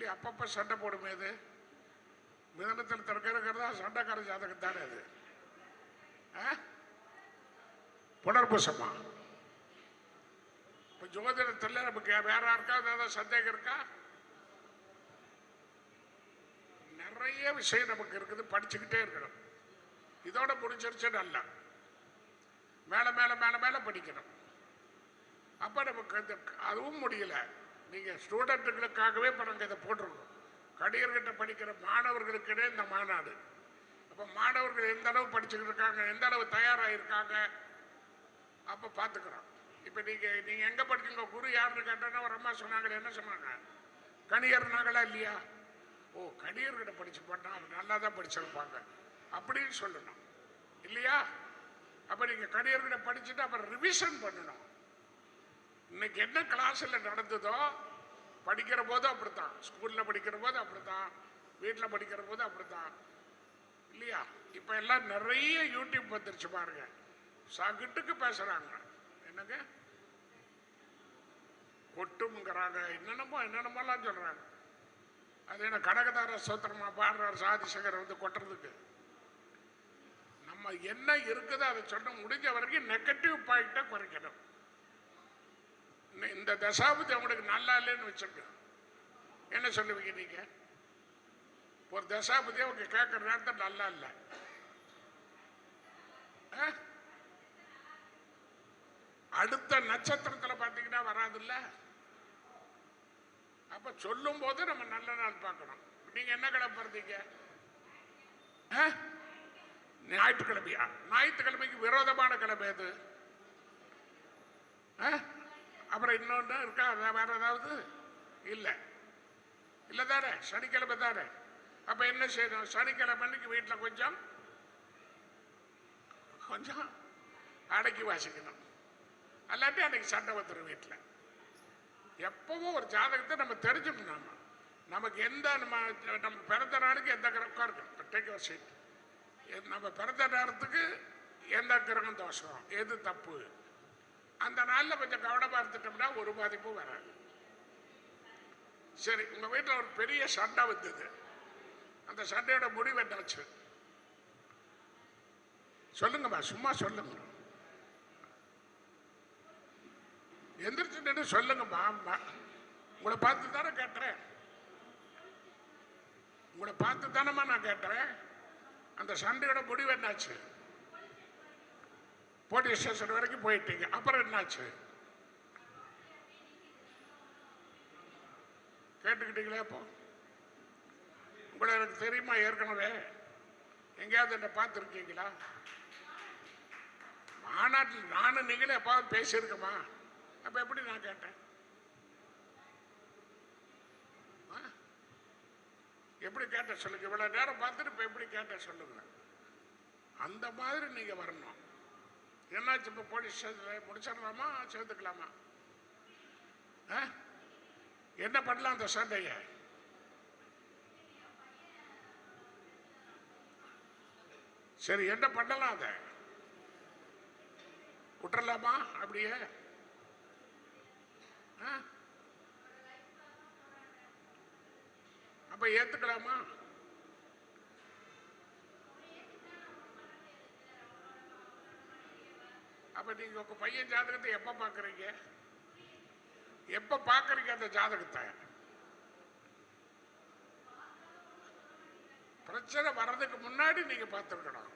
இல்லையா அப்பப்போ சண்டை போடுமே இது? மிதனத்தில் திறக்கிறதா சண்டைக்கார ஜாதகம் தானே அது? ஆ? புனர்பூசமா இப்போ ஜோதிடத்தில் நமக்கு வேற யாருக்காவது ஏதாவது சந்தேகம் இருக்கா? நிறைய விஷயம் நமக்கு இருக்குது படிச்சுக்கிட்டே இருக்கணும். இதோட முடிஞ்சிருச்சு அல்ல மேலே மேலே மேலே மேலே படிக்கணும். அப்போ நமக்கு அதுவும் முடியலை. நீங்கள் ஸ்டூடெண்ட்டுகளுக்காகவே இப்போ நாங்கள் இதை போட்டிருக்கோம். கடிகர்கிட்ட படிக்கிற மாணவர்களுக்கிடையே இந்த மாநாடு. அப்போ மாணவர்கள் எந்த அளவு படிச்சுக்கிட்டு இருக்காங்க எந்த அளவு தயாராக இருக்காங்க அப்போ பார்த்துக்குறோம் இப்போ நீங்கள் நீங்கள் எங்கே படிச்சுங்க குரு யாருன்னு கேட்டோன்னா ஒரு அம்மா சொன்னாங்களே என்ன சொன்னாங்க? கணியர்னாங்களா இல்லையா? ஓ கணியர்கிட்ட படிச்சு போட்டால் அவங்க நல்லா தான் படிச்சிருப்பாங்க. அப்படின்னு சொல்லணும். இல்லையா? அப்போ நீங்கள் கணியர்கிட்ட படிச்சுட்டு அப்புறம் ரிவிஷன் பண்ணணும். இன்னைக்கு என்ன கிளாஸில் நடந்ததோ படிக்கிற போது அப்படித்தான். ஸ்கூலில் படிக்கிற போது அப்படித்தான். வீட்டில் படிக்கிற போது அப்படித்தான். இல்லையா? இப்போ எல்லாம் நிறைய யூடியூப் வந்துருச்சு பாருங்க. சகிட்டுக்கு பேசுகிறாங்க என்னங்க? கொட்டுங்கிறாங்க என்னென்னமோ என்னென்னமோலாம் சொல்கிறாங்க அது என்ன கடகதார சோத்திரமா பாடுறார் சாதிசேகர் வந்து கொட்டுறதுக்கு. நம்ம என்ன இருக்குதோ அதை சொன்ன முடிஞ்ச வரைக்கும் நெகட்டிவ் பாயிண்ட்டை குறைக்கணும். இந்த தசாபதி அவனுக்கு நல்லா இல்லைன்னு வச்சிருக்க என்ன சொல்லுவீங்க நீங்க ஒரு தசாபதி அவங்க கேட்குற நேரத்தில் நல்லா இல்லை. ஆ? அடுத்த நட்சத்திரத்துல பார்த்தீங்கன்னா வராதுல்ல? அப்ப சொல்லும் போது நம்ம நல்ல நாள் பார்க்கணும். நீங்க என்ன கிழமை ஞாயிற்றுக்கிழமையா? ஞாயிற்றுக்கிழமைக்கு விரோதமான கிழமை எது? ஆ? அப்புறம் இன்னொன்று இருக்கா? வேற ஏதாவது? இல்லை. இல்லை தானே? சனிக்கிழமை தானே? அப்போ என்ன செய்யணும்? சனிக்கிழமை அன்னைக்கு வீட்டில் கொஞ்சம் கொஞ்சம் அடக்கி வாசிக்கணும். அல்லாட்டி அன்னைக்கு சண்டை வந்துடும் வீட்டில் எப்பவும் ஒரு ஜாதகத்தை நம்ம தெரிஞ்சுக்கணும் நாம. நமக்கு எந்த நம்ம நம்ம பிறந்த நாளுக்கு எந்த கிரகம்? இருக்கும் டேக் யுவர் சீட் நம்ம பிறந்த நேரத்துக்கு எந்த கிரகம் தோஷம்? எது தப்பு? அந்த நாளில் கொஞ்சம் கவனமாக இருந்துட்டோம்னா ஒரு பாதிப்பும் வராது. சரி உங்கள் வீட்டில் ஒரு பெரிய சண்டை வந்தது. அந்த சண்டையோட முடிவு என்னாச்சு? சொல்லுங்கம்மா சும்மா சொல்லுங்க. எந்திரிச்சு நின்று சொல்லுங்கம்மா அம்மா உங்களை பார்த்து தானே கேட்டுறேன் உங்களை பார்த்து தானம்மா நான் கேட்டுறேன் அந்த சண்டையோட முடிவு என்னாச்சு? போலீஸ் ஸ்டேஷன் வரைக்கும் போயிட்டீங்க. அப்புறம் என்னாச்சு? கேட்டுக்கிட்டீங்களே அப்போ உங்களை எனக்கு தெரியுமா ஏற்கனவே? எங்கேயாவது என்ன பார்த்துருக்கீங்களா? மாநாட்டில் நானும் நீங்களே எப்பாவது பேசியிருக்கோமா? அப்போ எப்படி நான் கேட்டேன்? ஆ? எப்படி கேட்ட சொல்லுங்க? இவ்வளோ நேரம் பார்த்துட்டு இப்போ எப்படி கேட்ட சொல்லுங்க. அந்த மாதிரி நீங்கள் வரணும். என்னாச்சு இப்போ போலீஸ் ஸ்டேஷனில்? முடிச்சிடலாமா? சேர்த்துக்கலாமா? ஆ? என்ன பண்ணலாம் அந்த சண்டையை? சரி என்ன பண்ணலாம் அதை? விட்டுறலாமா அப்படியே? ஆ? அப்ப ஏத்துக்கலாமா? நீங்கள் நீங்க பையன் ஜாதகத்தை எப்ப பாக்குறீங்க? எப்ப பாக்குறீங்க அந்த ஜாதகத்தை? பிரச்சனை வர்றதுக்கு முன்னாடி நீங்க பார்த்துருக்கணும்.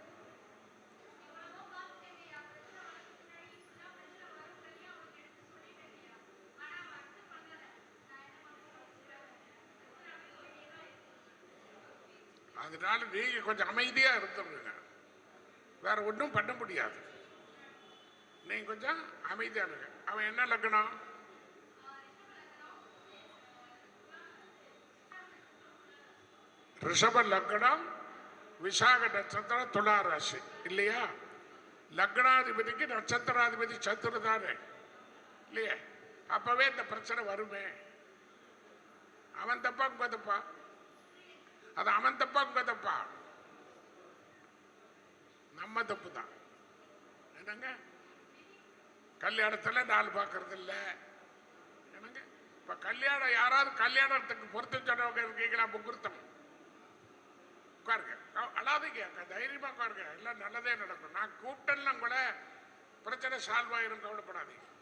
அதனால நீங்க கொஞ்சம் அமைதியா இருந்துருங்க வேற ஒன்றும் பண்ண முடியாது. நீ கொஞ்சம் அமைதியா இருங்க. அவன் என்ன லக்னம் ரிஷப லக்னம் விசாக நட்சத்திரம் துலா ராசி. இல்லையா? லக்னாதிபதிக்கு நட்சத்திராதிபதி சத்துரு தானே. இல்லையா? அப்பவே இந்த பிரச்சனை வருமே. அவன் தப்பா உங்க தப்பா அது அவன் தப்பா உங்க தப்பா நம்ம தப்பு தான் என்னங்க? கல்யாணத்துல நாள் பார்க்கறது இல்ல என்னங்க? இப்ப கல்யாணம் யாராவது கல்யாணத்துக்கு பொருத்தம் சொன்னவங்க இருக்கீங்களா? முகூர்த்தம். உட்காருங்க. அழாதீங்க. தைரியமா உட்காருங்க. எல்லாம் நல்லதே நடக்கும். நான் கூப்பிட்டேன்னா கூட பிரச்சனை சால்வ் ஆயிரும் கவலைப்படாதீங்க.